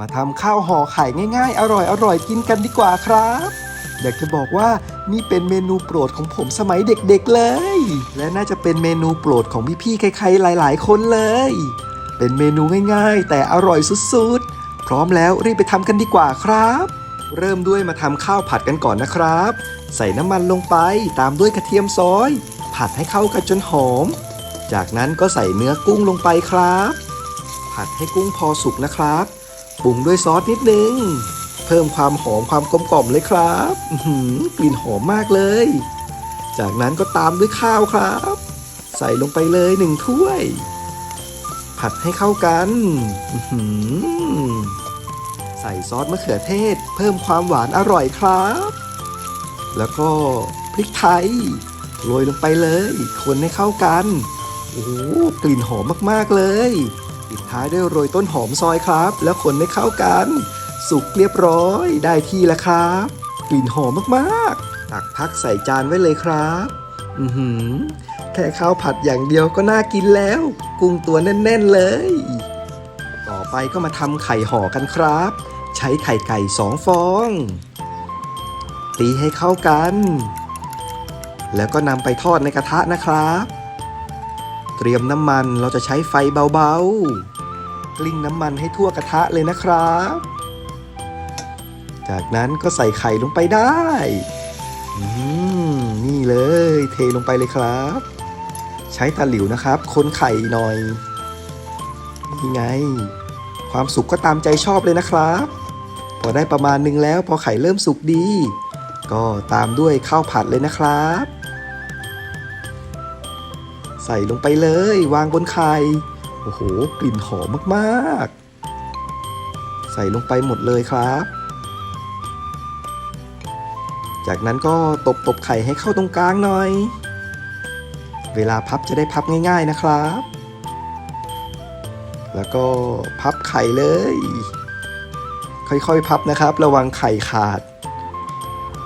มาทำข้าวห่อไข่ง่ายๆ อร่อยๆกินกันดีกว่าครับ อยากจะบอกว่านี่เป็นเมนูโปรดของผมสมัยเด็กๆเลย และน่าจะเป็นเมนูโปรดของพี่ๆใครๆหลาย ๆ คนเลย เป็นเมนูง่ายๆ แต่อร่อยสุดๆ พร้อมแล้วรีบไปทำกันดีกว่าครับ เริ่มด้วยมาทำข้าวผัดกันก่อนนะครับ ใส่น้ำมันลงไปตามด้วยกระเทียมซอย ผัดให้เข้ากันจนหอม จากนั้นก็ใส่เนื้อกุ้งลงไปครับ ผัดให้กุ้งพอสุกนะครับ รุงด้วยซอสนิดนึง เพิ่มความหอมความกลมกล่อมเลยครับกลิ่นหอมมากเลย จากนั้นก็ตามด้วยข้าวครับ ใส่ลงไปเลยหนึ่งถ้วย ผัดให้เข้ากันใส่ซอสมะเขือเทศ เพิ่มความหวานอร่อยครับ แล้วก็พริกไทยโรยลงไปเลย คนให้เข้ากัน โอ้กลิ่นหอมมากๆเลย ปิดท้ายด้วยโรยต้นหอมซอยครับ แล้วคนให้เข้ากัน สุกเรียบร้อยได้ที่แล้วครับ กลิ่นหอมมากๆ ตักพักใส่จานไว้เลยครับ อือหือ แค่ข้าวผัดอย่างเดียวก็น่ากินแล้ว กุ้งตัวแน่น ๆ เลย ต่อไปก็มาทำไข่ห่อกันครับ ใช้ไข่ไก่สองฟอง ตีให้เข้ากัน แล้วก็นำไปทอดในกระทะนะครับ เตรียมน้ำมันเราจะใช้ไฟเบาๆ กลิ้งน้ำมันให้ทั่วกระทะเลยนะครับ จากนั้นก็ใส่ไข่ลงไปได้อืมนี่เลย เทลงไปเลยครับ ใช้ตะหลิวนะครับ คนไข่หน่อย นี่ไง ความสุกก็ตามใจชอบเลยนะครับ พอได้ประมาณนึงแล้วพอไข่เริ่มสุกดี ก็ตามด้วยข้าวผัดเลยนะครับ ใส่ลงไปเลยวางบนไข่โอ้โห กลิ่นหอมมากๆ ใส่ลงไปหมดเลยครับ จากนั้นก็ตบตบไข่ให้เข้าตรงกลางหน่อย เวลาพับจะได้พับง่าย ๆนะครับ แล้วก็พับไข่เลย ค่อยๆพับนะครับ ระวังไข่ขาด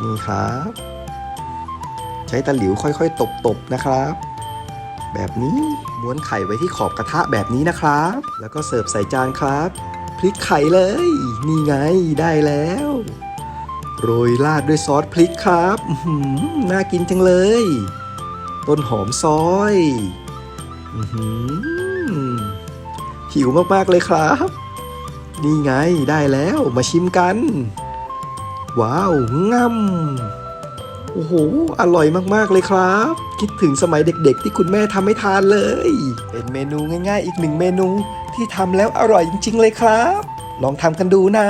นี่ครับ ใช้ตะหลิวค่อยๆ ตบๆนะครับ แบบนี้ม้วนไข่ไว้ที่ขอบกระทะแบบนี้นะครับ แล้วก็เสิร์ฟใส่จานครับพลิกไข่เลย นี่ไงได้แล้ว โรยราดด้วยซอสพริกครับน่ากินจังเลย ต้นหอมซอยหิวมากๆเลยครับ นี่ไงได้แล้วมาชิมกัน ว้าวง่ำ โอ้โห อร่อยมากๆเลยครับ คิดถึงสมัยเด็กๆ ที่คุณแม่ทำให้ทานเลย เป็นเมนูง่ายๆ อีกหนึ่งเมนูที่ทำแล้วอร่อยจริงๆเลยครับ ลองทำกันดูนะ